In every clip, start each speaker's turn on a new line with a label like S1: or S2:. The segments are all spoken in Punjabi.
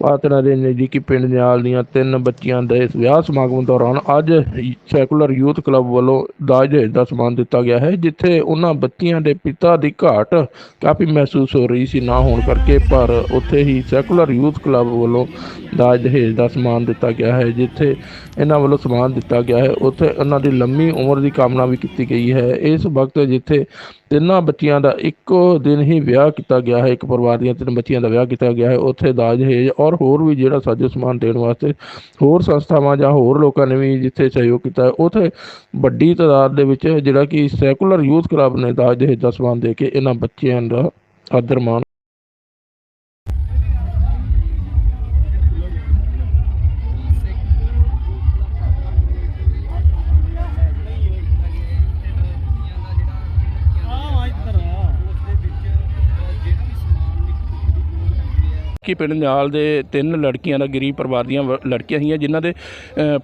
S1: ਪਾਤੜਾ ਦੇ ਨਜ਼ਦੀਕੀ ਪਿੰਡ ਨਿਆਲ ਦੀਆਂ ਤਿੰਨ ਬੱਚੀਆਂ ਦੇ ਇਸ ਵਿਆਹ ਸਮਾਗਮ ਦੌਰਾਨ ਅੱਜ ਸੈਕੂਲਰ ਯੂਥ ਕਲੱਬ ਵੱਲੋਂ ਦਾਜ ਦਹੇਜ ਦਾ ਸਮਾਨ ਦਿੱਤਾ ਗਿਆ ਹੈ, ਜਿੱਥੇ ਉਹਨਾਂ ਬੱਚੀਆਂ ਦੇ ਪਿਤਾ ਦੀ ਘਾਟ ਕਾਫੀ ਮਹਿਸੂਸ ਹੋ ਰਹੀ ਸੀ ਨਾ ਹੋਣ ਕਰਕੇ, ਪਰ ਉੱਥੇ ਹੀ ਸੈਕੂਲਰ ਯੂਥ ਕਲੱਬ ਵੱਲੋਂ ਦਾਜ ਦਹੇਜ ਦਾ ਸਮਾਨ ਦਿੱਤਾ ਗਿਆ ਹੈ, ਜਿੱਥੇ ਇਹਨਾਂ ਵੱਲੋਂ ਸਮਾਨ ਦਿੱਤਾ ਗਿਆ ਹੈ। ਉੱਥੇ ਉਹਨਾਂ ਦੀ ਲੰਮੀ ਉਮਰ ਦੀ ਕਾਮਨਾ ਵੀ ਕੀਤੀ ਗਈ ਹੈ। ਇਸ ਵਕਤ ਜਿੱਥੇ ਤਿੰਨਾਂ ਬੱਚੀਆਂ ਦਾ ਇੱਕੋ ਦਿਨ ਹੀ ਵਿਆਹ ਕੀਤਾ ਗਿਆ ਹੈ, ਇੱਕ ਪਰਿਵਾਰ ਦੀਆਂ ਤਿੰਨ ਬੱਚੀਆਂ ਦਾ ਵਿਆਹ ਕੀਤਾ ਗਿਆ ਹੈ, ਉੱਥੇ ਦਾਜ ਦਹੇਜ ਔਰ ਹੋਰ ਵੀ ਜਿਹੜਾ ਸਾਜੋ ਸਮਾਨ ਦੇਣ ਵਾਸਤੇ ਹੋਰ ਸੰਸਥਾਵਾਂ ਜਾਂ ਹੋਰ ਲੋਕਾਂ ਨੇ ਵੀ ਜਿੱਥੇ ਸਹਿਯੋਗ ਕੀਤਾ ਹੈ, ਉੱਥੇ ਵੱਡੀ ਤਾਦਾਦ ਦੇ ਵਿੱਚ ਜਿਹੜਾ ਕਿ ਸੈਕੂਲਰ ਯੂਥ ਕਲੱਬ ਨੇ ਦਾਜ ਦਹੇਜ ਦਾ ਸਮਾਨ ਦੇ ਕੇ ਇਹਨਾਂ ਬੱਚਿਆਂ ਦਾ ਆਦਰ ਮਾਣ ਕਿ ਪਿੰਡ ਨਾਲ ਦੇ ਤਿੰਨ ਲੜਕੀਆਂ ਦਾ ਗਰੀਬ ਪਰਿਵਾਰ ਦੀਆਂ ਵ- ਲੜਕੀਆਂ ਸੀਗੀਆਂ ਜਿਨ੍ਹਾਂ ਦੇ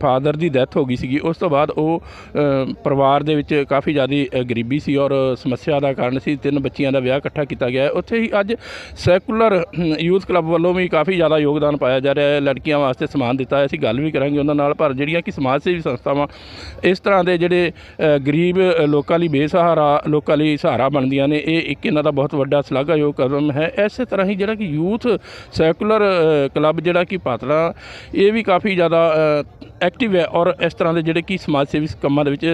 S1: ਫਾਦਰ ਦੀ ਡੈਥ ਹੋ ਗਈ ਸੀਗੀ। ਉਸ ਤੋਂ ਬਾਅਦ ਉਹ ਅ, ਪਰਿਵਾਰ ਦੇ ਵਿੱਚ ਕਾਫੀ ਜ਼ਿਆਦਾ ਗਰੀਬੀ ਸੀ ਔਰ ਸਮੱਸਿਆ ਦਾ ਕਾਰਨ ਸੀ। ਤਿੰਨ ਬੱਚੀਆਂ ਦਾ ਵਿਆਹ ਇਕੱਠਾ ਕੀਤਾ ਗਿਆ ਹੈ। ਉੱਥੇ ਹੀ ਅੱਜ ਸੈਕੂਲਰ ਯੂਥ ਕਲੱਬ ਵੱਲੋਂ ਵੀ ਕਾਫੀ ਜ਼ਿਆਦਾ ਯੋਗਦਾਨ ਪਾਇਆ ਜਾ ਰਿਹਾ ਹੈ। ਲੜਕੀਆਂ ਵਾਸਤੇ ਸਮਾਨ ਦਿੱਤਾ ਹੈ। ਅਸੀਂ ਗੱਲ ਵੀ ਕਰਾਂਗੇ ਉਹਨਾਂ ਨਾਲ। ਪਰ ਜਿਹੜੀਆਂ ਕਿ ਸਮਾਜ ਸੇਵੀ ਸੰਸਥਾਵਾਂ ਇਸ ਤਰ੍ਹਾਂ ਦੇ ਜਿਹੜੇ ਅ, ਗਰੀਬ ਅ, ਲੋਕਾਂ ਲਈ ਬੇਸਹਾਰਾ ਲੋਕਾਂ ਲਈ ਸਹਾਰਾ ਬਣਦੀਆਂ ਨੇ ਇਹ ਇੱਕ ਇਹਨਾਂ ਦਾ ਬਹੁਤ ਵੱਡਾ ਸ਼ਲਾਘਾਯੋਗ ਕਦਮ ਹੈ। ਇਸੇ ਤਰ੍ਹਾਂ ਹੀ ਜਿਹੜਾ ਕਿ ਯੂਥ ਸੈਕੂਲਰ ਕਲੱਬ ਜਿਹੜਾ ਕਿ ਪਾਤੜਾ ਇਹ ਵੀ ਕਾਫੀ ਜ਼ਿਆਦਾ ਐਕਟਿਵ ਹੈ ਔਰ ਇਸ ਤਰ੍ਹਾਂ ਦੇ ਜਿਹੜੇ ਕਿ ਸਮਾਜ ਸੇਵੀ ਕੰਮਾਂ ਦੇ ਵਿੱਚ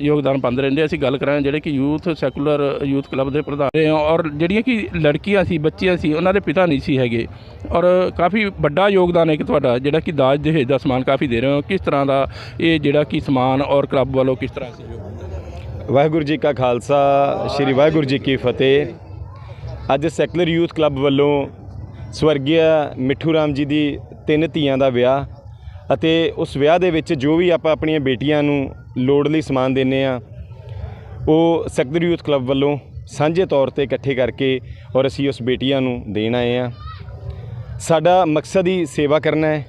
S1: ਯੋਗਦਾਨ ਪਾਉਂਦੇ ਰਹਿੰਦੇ ਅਸੀਂ ਗੱਲ ਕਰਾਂਗੇ ਜਿਹੜੇ ਕਿ ਯੂਥ ਸੈਕੂਲਰ, ਯੂਥ ਕਲੱਬ ਦੇ ਪ੍ਰਧਾਨ ਰਹੇ ਔਰ ਜਿਹੜੀਆਂ ਕਿ ਲੜਕੀਆਂ ਸੀ, ਬੱਚੀਆਂ ਸੀ, ਉਹਨਾਂ ਦੇ ਪਿਤਾ ਨਹੀਂ ਸੀ ਹੈਗੇ ਔਰ ਕਾਫੀ ਵੱਡਾ ਯੋਗਦਾਨ ਹੈ ਕਿ ਤੁਹਾਡਾ, ਜਿਹੜਾ ਕਿ ਦਾਜ ਦਹੇਜ ਦਾ ਸਮਾਨ ਕਾਫੀ ਦੇ ਰਹੇ ਹੋ। ਕਿਸ ਤਰ੍ਹਾਂ ਦਾ ਇਹ ਜਿਹੜਾ ਕਿ ਸਮਾਨ ਔਰ ਕਲੱਬ ਵੱਲੋਂ ਕਿਸ ਤਰ੍ਹਾਂ ਸਹਿਯੋਗ
S2: ਵਾਹਿਗੁਰੂ ਜੀ ਕਾ ਖਾਲਸਾ, ਸ੍ਰੀ ਵਾਹਿਗੁਰੂ ਜੀ ਕੀ ਫਤਿਹ। ਅੱਜ ਸੈਕੂਲਰ ਯੂਥ ਕਲੱਬ ਵੱਲੋਂ ਸਵਰਗੀ ਮਿੱਠੂ ਰਾਮ ਜੀ ਦੀ ਤਿੰਨ ਧੀਆਂ ਦਾ ਵਿਆਹ ਅਤੇ ਉਸ ਵਿਆਹ ਦੇ ਵਿੱਚ ਜੋ ਵੀ ਆਪਾਂ ਆਪਣੀਆਂ ਬੇਟੀਆਂ ਨੂੰ ਲੋੜ ਲਈ ਸਮਾਨ ਦਿੰਨੇ ਆ, ਉਹ ਸਕਦਰ ਯੂਥ ਕਲੱਬ ਵੱਲੋਂ ਸਾਂਝੇ ਤੌਰ ਤੇ ਇਕੱਠੇ ਕਰਕੇ ਔਰ ਅਸੀਂ ਉਸ ਬੇਟੀਆਂ ਨੂੰ ਦੇਣ ਆਏ ਆ। ਸਾਡਾ ਮਕਸਦ ਹੀ ਸੇਵਾ ਕਰਨਾ ਹੈ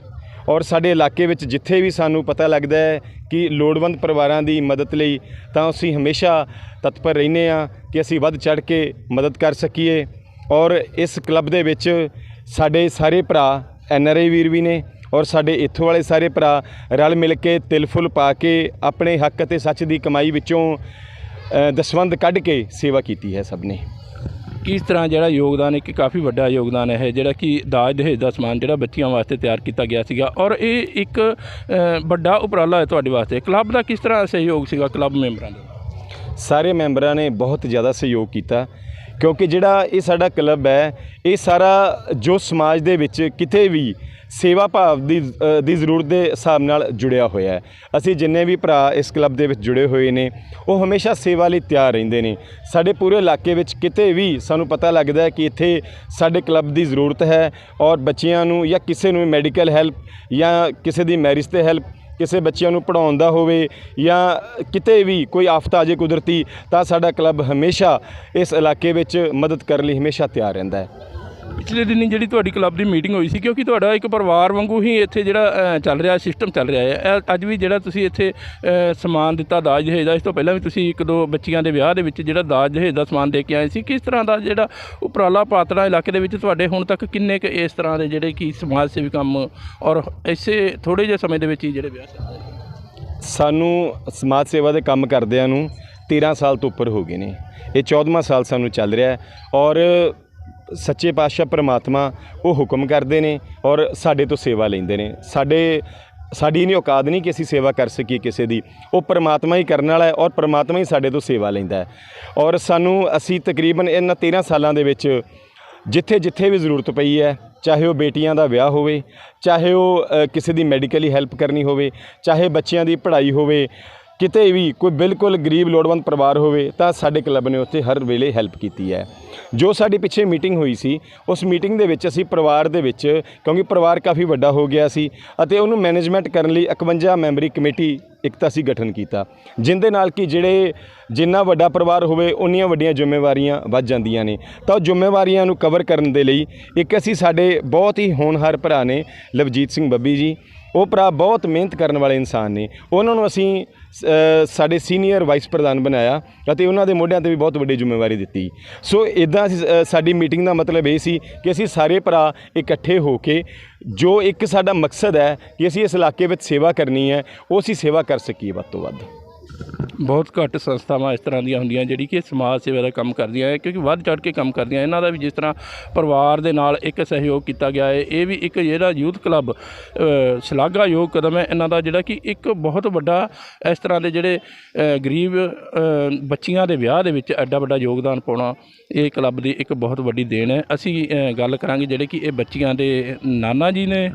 S2: ਔਰ ਸਾਡੇ ਇਲਾਕੇ ਵਿੱਚ ਜਿੱਥੇ ਵੀ ਸਾਨੂੰ ਪਤਾ ਲੱਗਦਾ ਹੈ ਕਿ ਲੋੜਵੰਦ ਪਰਿਵਾਰਾਂ ਦੀ ਮਦਦ ਲਈ ਤਾਂ ਅਸੀਂ ਹਮੇਸ਼ਾ ਤਤਪਰ ਰਹਿੰਦੇ ਆ ਕਿ ਅਸੀਂ ਵੱਧ ਚੜ ਕੇ ਮਦਦ ਕਰ ਸਕੀਏ ਔਰ ਇਸ ਕਲੱਬ ਦੇ ਵਿੱਚ ਸਾਡੇ ਸਾਰੇ ਭਰਾ ਐਨ ਆਰ ਆਈ ਵੀਰ ਵੀ ਨੇ ਔਰ ਸਾਡੇ ਇੱਥੋਂ ਵਾਲੇ ਸਾਰੇ ਭਰਾ ਰਲ ਮਿਲ ਕੇ ਤਿਲ ਫੁੱਲ ਪਾ ਕੇ ਆਪਣੇ ਹੱਕ ਅਤੇ ਸੱਚ ਦੀ ਕਮਾਈ ਵਿੱਚੋਂ ਅ, ਦਸਵੰਧ ਕੱਢ ਕੇ ਸੇਵਾ ਕੀਤੀ ਹੈ ਸਭ ਨੇ।
S1: ਕਿਸ ਤਰ੍ਹਾਂ ਜਿਹੜਾ ਯੋਗਦਾਨ ਹੈ ਕਿ ਕਾਫੀ ਵੱਡਾ ਯੋਗਦਾਨ ਹੈ ਜਿਹੜਾ ਕਿ ਦਾਜ ਦਹੇਜ ਦਾ ਸਮਾਨ ਜਿਹੜਾ ਬੱਚੀਆਂ ਵਾਸਤੇ ਤਿਆਰ ਕੀਤਾ ਗਿਆ ਸੀਗਾ ਔਰ ਇਹ ਇੱਕ ਅ, ਵੱਡਾ ਉਪਰਾਲਾ ਹੈ ਤੁਹਾਡੇ ਵਾਸਤੇ। ਕਲੱਬ ਦਾ ਕਿਸ ਤਰ੍ਹਾਂ ਸਹਿਯੋਗ ਸੀਗਾ ਕਲੱਬ ਮੈਂਬਰਾਂ ਦਾ?
S2: ਸਾਰੇ ਮੈਂਬਰਾਂ ਨੇ ਬਹੁਤ ਜ਼ਿਆਦਾ ਸਹਿਯੋਗ ਕੀਤਾ। ਕਿਉਂਕਿ ਜਿਹੜਾ ਇਹ ਸਾਡਾ ਕਲੱਬ ਹੈ, ਇਹ ਸਾਰਾ ਜੋ ਸਮਾਜ ਦੇ ਵਿੱਚ ਕਿਤੇ ਵੀ ਸੇਵਾ ਭਾਵ ਦੀ ਦੀ ਜ਼ਰੂਰਤ ਦੇ ਹਿਸਾਬ ਨਾਲ ਜੁੜਿਆ ਹੋਇਆ ਹੈ। ਅਸੀਂ ਜਿੰਨੇ ਵੀ ਭਰਾ ਇਸ ਕਲੱਬ ਦੇ ਵਿੱਚ ਜੁੜੇ ਹੋਏ ਨੇ, ਉਹ ਹਮੇਸ਼ਾ ਸੇਵਾ ਲਈ ਤਿਆਰ ਰਹਿੰਦੇ ਨੇ। ਸਾਡੇ ਪੂਰੇ ਇਲਾਕੇ ਵਿੱਚ ਕਿਤੇ ਵੀ ਸਾਨੂੰ ਪਤਾ ਲੱਗਦਾ ਹੈ ਕਿ ਇੱਥੇ ਸਾਡੇ ਕਲੱਬ ਦੀ ਜ਼ਰੂਰਤ ਹੈ ਔਰ ਬੱਚਿਆਂ ਨੂੰ ਜਾਂ ਕਿਸੇ ਨੂੰ ਮੈਡੀਕਲ ਹੈਲਪ ਜਾਂ ਕਿਸੇ ਦੀ ਮੈਰਿਜ ਤੇ ਹੈਲਪ ਕਿਸੇ ਬੱਚਿਆਂ ਨੂੰ ਪੜਾਉਣ ਦਾ ਹੋਵੇ ਜਾਂ ਕਿਤੇ ਵੀ ਕੋਈ ਆਫਤ ਆ ਜੇ ਕੁਦਰਤੀ, ਤਾਂ ਸਾਡਾ ਕਲੱਬ ਹਮੇਸ਼ਾ ਇਸ ਇਲਾਕੇ ਵਿੱਚ ਮਦਦ ਕਰਨ ਲਈ ਹਮੇਸ਼ਾ ਤਿਆਰ ਰਹਿੰਦਾ ਹੈ।
S1: ਪਿਛਲੇ ਦਿਨੀ ਜਿਹੜੀ ਤੁਹਾਡੀ ਕਲੱਬ ਦੀ ਮੀਟਿੰਗ ਹੋਈ ਸੀ, ਕਿਉਂਕਿ ਤੁਹਾਡਾ ਇੱਕ ਪਰਿਵਾਰ ਵਾਂਗੂ ਹੀ ਇੱਥੇ ਜਿਹੜਾ ਚੱਲ ਰਿਹਾ, ਸਿਸਟਮ ਚੱਲ ਰਿਹਾ ਹੈ। ਅੱਜ ਵੀ ਜਿਹੜਾ ਤੁਸੀਂ ਇੱਥੇ ਸਮਾਨ ਦਿੱਤਾ ਦਾਜ ਦਹੇਜ ਦਾ, ਇਸ ਤੋਂ ਪਹਿਲਾਂ ਵੀ ਤੁਸੀਂ ਇੱਕ ਦੋ ਬੱਚੀਆਂ ਦੇ ਵਿਆਹ ਦੇ ਵਿੱਚ ਜਿਹੜਾ ਦਾਜ ਦਹੇਜ ਦਾ ਸਮਾਨ ਦੇ ਕੇ ਆਏ ਸੀ, ਕਿਸ ਤਰ੍ਹਾਂ ਦਾ ਜਿਹੜਾ ਉਪਰਾਲਾ ਪਾਤੜਾ ਇਲਾਕੇ ਦੇ ਵਿੱਚ ਤੁਹਾਡੇ ਹੁਣ ਤੱਕ ਕਿੰਨੇ ਕੁ ਇਸ ਤਰ੍ਹਾਂ ਦੇ ਜਿਹੜੇ ਕਿ ਸਮਾਜ ਸੇਵੀ ਕੰਮ ਔਰ ਇਸੇ ਥੋੜੇ ਜਿਹੇ ਸਮੇਂ ਦੇ ਵਿੱਚ ਹੀ ਜਿਹੜੇ ਵਿਆਹ
S2: ਸਾਨੂੰ ਸਮਾਜ ਸੇਵਾ ਦੇ ਕੰਮ ਕਰਦਿਆਂ ਨੂੰ 13 ਸਾਲ ਤੋਂ ਉੱਪਰ ਹੋ ਗਏ ਨੇ। ਇਹ 14ਵਾਂ ਸਾਲ ਸਾਨੂੰ ਚੱਲ ਰਿਹਾ ਹੈ ਔਰ ਸੱਚੇ ਪਾਤਸ਼ਾਹ ਪ੍ਰਮਾਤਮਾ ਉਹ ਹੁਕਮ ਕਰਦੇ ਨੇ ਔਰ ਸਾਡੇ ਤੋਂ ਸੇਵਾ ਲੈਂਦੇ ਨੇ। ਸਾਡੇ, ਸਾਡੀ ਨਹੀਂ ਔਕਾਤ ਨਹੀਂ ਕਿ ਅਸੀਂ ਸੇਵਾ ਕਰ ਸਕੀਏ ਕਿਸੇ ਦੀ। ਉਹ ਪਰਮਾਤਮਾ ਹੀ ਕਰਨ ਵਾਲਾ ਹੈ ਔਰ ਪਰਮਾਤਮਾ ਹੀ ਸਾਡੇ ਤੋਂ ਸੇਵਾ ਲੈਂਦਾ ਹੈ। ਔਰ ਸਾਨੂੰ ਅਸੀਂ ਤਕਰੀਬਨ ਇਹਨਾਂ 13 ਸਾਲਾਂ ਦੇ ਵਿੱਚ ਜਿੱਥੇ ਜਿੱਥੇ ਵੀ ਜ਼ਰੂਰਤ ਪਈ ਹੈ, ਚਾਹੇ ਉਹ ਬੇਟੀਆਂ ਦਾ ਵਿਆਹ ਹੋਵੇ, ਚਾਹੇ ਉਹ ਕਿਸੇ ਦੀ ਮੈਡੀਕਲੀ ਹੈਲਪ ਕਰਨੀ ਹੋਵੇ, ਚਾਹੇ ਬੱਚਿਆਂ ਦੀ ਪੜ੍ਹਾਈ ਹੋਵੇ ਕਿਤੇ ਵੀ ਕੋਈ ਬਿਲਕੁਲ ਗਰੀਬ ਲੋੜਵੰਦ ਪਰਿਵਾਰ ਹੋਵੇ ਤਾਂ ਸਾਡੇ ਕਲੱਬ ਨੇ ਉੱਥੇ ਹਰ ਵੇਲੇ ਹੈਲਪ ਕੀਤੀ ਹੈ। ਜੋ ਸਾਡੀ ਪਿੱਛੇ ਮੀਟਿੰਗ ਹੋਈ ਸੀ, ਉਸ ਮੀਟਿੰਗ ਦੇ ਵਿੱਚ ਅਸੀਂ ਪਰਿਵਾਰ ਦੇ ਵਿੱਚ, ਕਿਉਂਕਿ ਪਰਿਵਾਰ ਕਾਫੀ ਵੱਡਾ ਹੋ ਗਿਆ ਸੀ ਅਤੇ ਉਹਨੂੰ ਮੈਨੇਜਮੈਂਟ ਕਰਨ ਲਈ 51 ਮੈਂਬਰੀ ਕਮੇਟੀ ਇੱਕ ਤਾਂ ਅਸੀਂ ਗਠਨ ਕੀਤਾ, ਜਿੰਦੇ ਨਾਲ ਕਿ ਜਿਹੜੇ ਜਿੰਨਾ ਵੱਡਾ ਪਰਿਵਾਰ ਹੋਵੇ, ਉਨੀਆਂ ਵੱਡੀਆਂ ਜ਼ਿੰਮੇਵਾਰੀਆਂ ਵੱਧ ਜਾਂਦੀਆਂ ਨੇ। ਤਾਂ ਉਹ ਜ਼ਿੰਮੇਵਾਰੀਆਂ ਨੂੰ ਕਵਰ ਕਰਨ ਦੇ ਲਈ ਇੱਕ ਅਸੀਂ ਸਾਡੇ ਬਹੁਤ ਹੀ ਹੋਣਹਾਰ ਭਰਾ ਨੇ ਲਵਜੀਤ ਸਿੰਘ ਬੱਬੀ ਜੀ। ਉਹ ਭਰਾ ਬਹੁਤ ਮਿਹਨਤ ਕਰਨ ਵਾਲੇ ਇਨਸਾਨ ਨੇ। ਉਹਨਾਂ ਨੂੰ ਅਸੀਂ ਸਾਡੇ ਸੀਨੀਅਰ ਵਾਈਸ ਪ੍ਰਧਾਨ ਬਣਾਇਆ ਅਤੇ ਉਹਨਾਂ ਦੇ ਮੋਢਿਆਂ ਤੇ ਵੀ ਬਹੁਤ ਵੱਡੀ ਜ਼ਿੰਮੇਵਾਰੀ ਦਿੱਤੀ। ਸੋ ਇਦਾਂ ਸਾਡੀ ਮੀਟਿੰਗ ਦਾ ਮਤਲਬ ਇਹ ਸੀ ਕਿ ਅਸੀਂ ਸਾਰੇ ਭਰਾ ਇਕੱਠੇ ਹੋ ਕੇ ਜੋ ਇੱਕ ਸਾਡਾ ਮਕਸਦ ਹੈ ਕਿ ਅਸੀਂ ਇਸ ਇਲਾਕੇ ਵਿੱਚ ਸੇਵਾ ਕਰਨੀ ਹੈ, ਉਹ ਅਸੀਂ ਸੇਵਾ ਕਰ ਸਕੀਏ ਵੱਧ ਤੋਂ ਵੱਧ।
S1: ਬਹੁਤ ਘੱਟ ਸੰਸਥਾਵਾਂ ਇਸ ਤਰ੍ਹਾਂ ਦੀਆਂ ਹੁੰਦੀਆਂ ਜਿਹੜੀ ਕਿ ਸਮਾਜ ਸੇਵਾ ਦਾ ਕੰਮ ਕਰਦੀਆਂ ਹੈ ਕਿਉਂਕਿ ਵੱਧ ਚੜ ਕੇ ਕੰਮ ਕਰਦੀਆਂ। ਇਹਨਾਂ ਦਾ ਵੀ ਜਿਸ ਤਰ੍ਹਾਂ ਪਰਿਵਾਰ ਦੇ ਨਾਲ ਇੱਕ ਸਹਿਯੋਗ ਕੀਤਾ ਗਿਆ ਹੈ, ਇਹ ਵੀ ਇੱਕ ਜਿਹੜਾ ਯੂਥ ਕਲੱਬ ਸ਼ਲਾਘਾਯੋਗ ਕਦਮ ਹੈ। ਇਹਨਾਂ ਦਾ ਜਿਹੜਾ ਕਿ ਇੱਕ ਬਹੁਤ ਵੱਡਾ ਇਸ ਤਰ੍ਹਾਂ ਦੇ ਜਿਹੜੇ ਗਰੀਬ ਬੱਚੀਆਂ ਦੇ ਵਿਆਹ ਦੇ ਵਿੱਚ ਐਡਾ ਵੱਡਾ ਯੋਗਦਾਨ ਪਾਉਣਾ ਇਹ ਕਲੱਬ ਦੀ ਇੱਕ ਬਹੁਤ ਵੱਡੀ ਦੇਣ ਹੈ। ਅਸੀਂ ਗੱਲ ਕਰਾਂਗੇ ਜਿਹੜੇ ਕਿ ਇਹ ਬੱਚੀਆਂ ਦੇ ਨਾਨਾ ਜੀ ਨੇ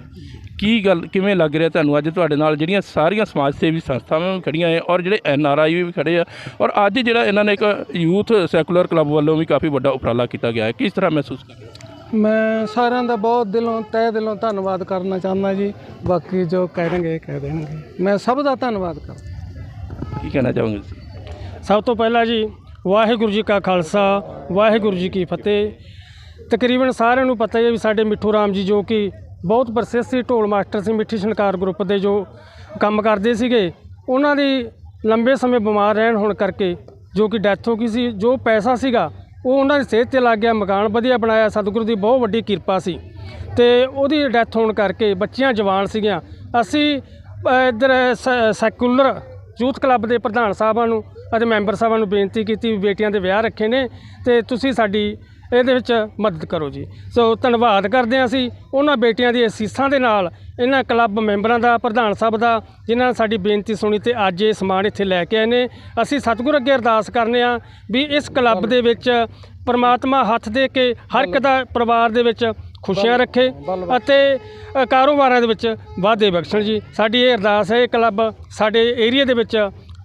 S1: ਕੀ ਗੱਲ ਕਿਵੇਂ ਲੱਗ ਰਿਹਾ ਤੁਹਾਨੂੰ? ਅੱਜ ਤੁਹਾਡੇ ਨਾਲ ਜਿਹੜੀਆਂ ਸਾਰੀਆਂ ਸਮਾਜ ਸੇਵੀ ਸੰਸਥਾਵਾਂ ਵੀ ਖੜੀਆਂ ਹੈ ਔਰ ਜਿਹੜੇ ਐਨ ਆਰ ਆਈ ਵੀ ਖੜੇ ਆ ਔਰ ਅੱਜ ਜਿਹੜਾ ਇਹਨਾਂ ਨੇ ਇੱਕ ਯੂਥ ਸੈਕੂਲਰ ਕਲੱਬ ਵੱਲੋਂ ਵੀ ਕਾਫੀ ਵੱਡਾ ਉਪਰਾਲਾ ਕੀਤਾ ਗਿਆ ਹੈ। ਕਿਸ ਤਰ੍ਹਾਂ ਮਹਿਸੂਸ ਕਰ ਰਹੇ ਹੋ?
S3: ਮੈਂ ਸਾਰਿਆਂ ਦਾ ਬਹੁਤ ਦਿਲੋਂ ਤਹਿ ਦਿਲੋਂ ਧੰਨਵਾਦ ਕਰਨਾ ਚਾਹੁੰਦਾ ਜੀ। ਬਾਕੀ ਜੋ ਕਹਿਣਗੇ ਕਹਿ ਦੇਣਗੇ। ਮੈਂ ਸਭ ਦਾ ਧੰਨਵਾਦ ਕਰਦਾ।
S1: ਕੀ ਕਹਿਣਾ ਚਾਹੋਗੇ ਤੁਸੀਂ?
S3: ਸਭ ਤੋਂ ਪਹਿਲਾਂ ਜੀ ਵਾਹਿਗੁਰੂ ਜੀ ਕਾ ਖਾਲਸਾ ਵਾਹਿਗੁਰੂ ਜੀ ਕੀ ਫਤਿਹ। ਤਕਰੀਬਨ ਸਾਰਿਆਂ ਨੂੰ ਪਤਾ ਹੀ ਹੈ ਵੀ ਸਾਡੇ ਮਿੱਠੂ ਰਾਮ ਜੀ ਜੋ ਕਿ ਬਹੁਤ ਪ੍ਰਸਿੱਧ ਸੀ ਢੋਲ ਮਾਸਟਰ ਸੀ ਮਿੱਠੀ ਛਣਕਾਰ ਗਰੁੱਪ ਦੇ ਜੋ ਕੰਮ ਕਰਦੇ ਸੀਗੇ। ਉਹਨਾਂ ਦੀ ਲੰਬੇ ਸਮੇਂ ਬਿਮਾਰ ਰਹਿਣ ਹੋਣ ਕਰਕੇ ਜੋ ਕਿ ਡੈਥ ਹੋ ਗਈ ਸੀ ਜੋ ਪੈਸਾ ਸੀਗਾ ਉਹ ਉਹਨਾਂ ਦੀ ਸਿਹਤ ਤੇ ਲੱਗ ਗਿਆ ਮਕਾਨ ਵਧੀਆ ਬਣਾਇਆ ਸਤਿਗੁਰੂ ਦੀ ਬਹੁਤ ਵੱਡੀ ਕਿਰਪਾ ਸੀ। ਤੇ ਉਹਦੀ ਡੈਥ ਹੋਣ ਕਰਕੇ ਬੱਚੀਆਂ ਜਵਾਨ ਸੀਗੀਆਂ। ਅਸੀਂ ਅ, ਇੱਧਰ ਸ- ਸੈਕੂਲਰ ਯੂਥ ਕਲੱਬ ਦੇ ਪ੍ਰਧਾਨ ਸਾਹਿਬਾਂ ਨੂੰ ਅਤੇ ਮੈਂਬਰ ਸਾਹਿਬਾਂ ਨੂੰ ਬੇਨਤੀ ਕੀਤੀ ਵੀ ਬੇਟੀਆਂ ਦੇ ਵਿਆਹ ਰੱਖੇ ਨੇ ਤੇ ਤੁਸੀਂ ਸਾਡੀ ਇਹਦੇ ਵਿੱਚ ਮਦਦ ਕਰੋ ਜੀ। ਸੋ ਧੰਨਵਾਦ ਕਰਦੇ ਹਾਂ ਅਸੀਂ ਉਹਨਾਂ ਬੇਟੀਆਂ ਦੀ ਅਸੀਸਾਂ ਦੇ ਨਾਲ ਇਹਨਾਂ ਕਲੱਬ ਮੈਂਬਰਾਂ ਦਾ ਪ੍ਰਧਾਨ ਸਾਹਿਬ ਦਾ ਜਿਨ੍ਹਾਂ ਨੇ ਸਾਡੀ ਬੇਨਤੀ ਸੁਣੀ ਤੇ ਅੱਜ ਇਹ ਸਮਾਨ ਇੱਥੇ ਲੈ ਕੇ ਆਏ ਨੇ। ਅਸੀਂ ਸਤਿਗੁਰ ਅੱਗੇ ਅਰਦਾਸ ਕਰਨੇ ਆ ਵੀ ਇਸ ਕਲੱਬ ਦੇ ਵਿੱਚ ਪਰਮਾਤਮਾ ਹੱਥ ਦੇ ਕੇ ਹਰ ਇੱਕ ਦਾ ਪਰਿਵਾਰ ਦੇ ਵਿੱਚ ਖੁਸ਼ੀਆਂ ਰੱਖੇ ਅਤੇ ਕਾਰੋਬਾਰਾਂ ਦੇ ਵਿੱਚ ਵਾਧੇ ਬਖਸ਼ਣ ਜੀ। ਸਾਡੀ ਇਹ ਅਰਦਾਸ ਹੈ ਇਹ ਕਲੱਬ ਸਾਡੇ ਏਰੀਆ ਦੇ ਵਿੱਚ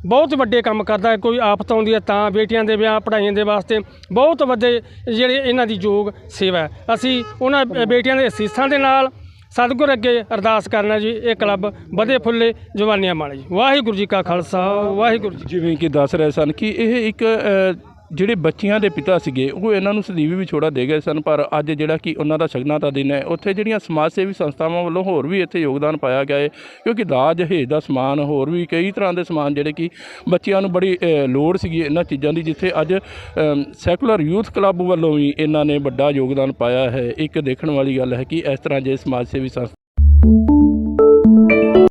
S3: ਬਹੁਤ ਵੱਡੇ ਕੰਮ ਕਰਦਾ ਹੈ, ਕੋਈ ਆਫਤ ਆਉਂਦੀ ਹੈ ਤਾਂ ਬੇਟੀਆਂ ਦੇ ਵਿਆਹ, ਪੜ੍ਹਾਈਆਂ ਦੇ ਵਾਸਤੇ ਬਹੁਤ ਵੱਡੇ ਜਿਹੜੇ ਇਹਨਾਂ ਦੀ ਯੋਗ ਸੇਵਾ ਅਸੀਂ ਉਹਨਾਂ ਬੇਟੀਆਂ ਦੇ ਅਸੀਸਾਂ ਦੇ ਨਾਲ ਸਤਿਗੁਰ ਅੱਗੇ ਅਰਦਾਸ ਕਰਨਾ ਜੀ, ਇਹ ਕਲੱਬ ਵਧੇ ਫੁੱਲੇ ਜਵਾਨੀਆਂ ਮਾਣੇ ਜੀ। ਵਾਹਿਗੁਰੂ ਜੀ ਕਾ ਖਾਲਸਾ, ਵਾਹਿਗੁਰੂ ਜੀ
S1: ਜਿਵੇਂ ਕਿ ਦੱਸ ਰਹੇ ਸਨ ਕਿ ਇਹ ਇੱਕ ਜਿਹੜੇ ਬੱਚਿਆਂ ਦੇ ਪਿਤਾ ਸੀਗੇ, ਉਹ ਇਹਨਾਂ ਨੂੰ ਸਦੀਵੀ ਵਿਛੋੜਾ ਦੇ ਗਏ ਸਨ, ਪਰ ਅੱਜ ਜਿਹੜਾ ਕਿ ਉਹਨਾਂ ਦਾ ਸ਼ਗਨਾਂ ਦਾ ਦਿਨ ਹੈ, ਉੱਥੇ ਜਿਹੜੀਆਂ ਸਮਾਜ ਸੇਵੀ ਸੰਸਥਾਵਾਂ ਵੱਲੋਂ ਹੋਰ ਵੀ ਇੱਥੇ ਯੋਗਦਾਨ ਪਾਇਆ ਗਿਆ ਹੈ, ਕਿਉਂਕਿ ਦਾਜ ਦਹੇਜ ਦਾ ਸਮਾਨ, ਹੋਰ ਵੀ ਕਈ ਤਰ੍ਹਾਂ ਦੇ ਸਮਾਨ ਜਿਹੜੇ ਕਿ ਬੱਚਿਆਂ ਨੂੰ ਬੜੀ ਲੋੜ ਸੀਗੀ ਇਹਨਾਂ ਚੀਜ਼ਾਂ ਦੀ, ਜਿੱਥੇ ਅੱਜ ਸੈਕੂਲਰ ਯੂਥ ਕਲੱਬ ਵੱਲੋਂ ਵੀ ਇਹਨਾਂ ਨੇ ਵੱਡਾ ਯੋਗਦਾਨ ਪਾਇਆ ਹੈ। ਇੱਕ ਦੇਖਣ ਵਾਲੀ ਗੱਲ ਹੈ ਕਿ ਇਸ ਤਰ੍ਹਾਂ ਜੇ ਸਮਾਜ ਸੇਵੀ ਸੰਸਥਾ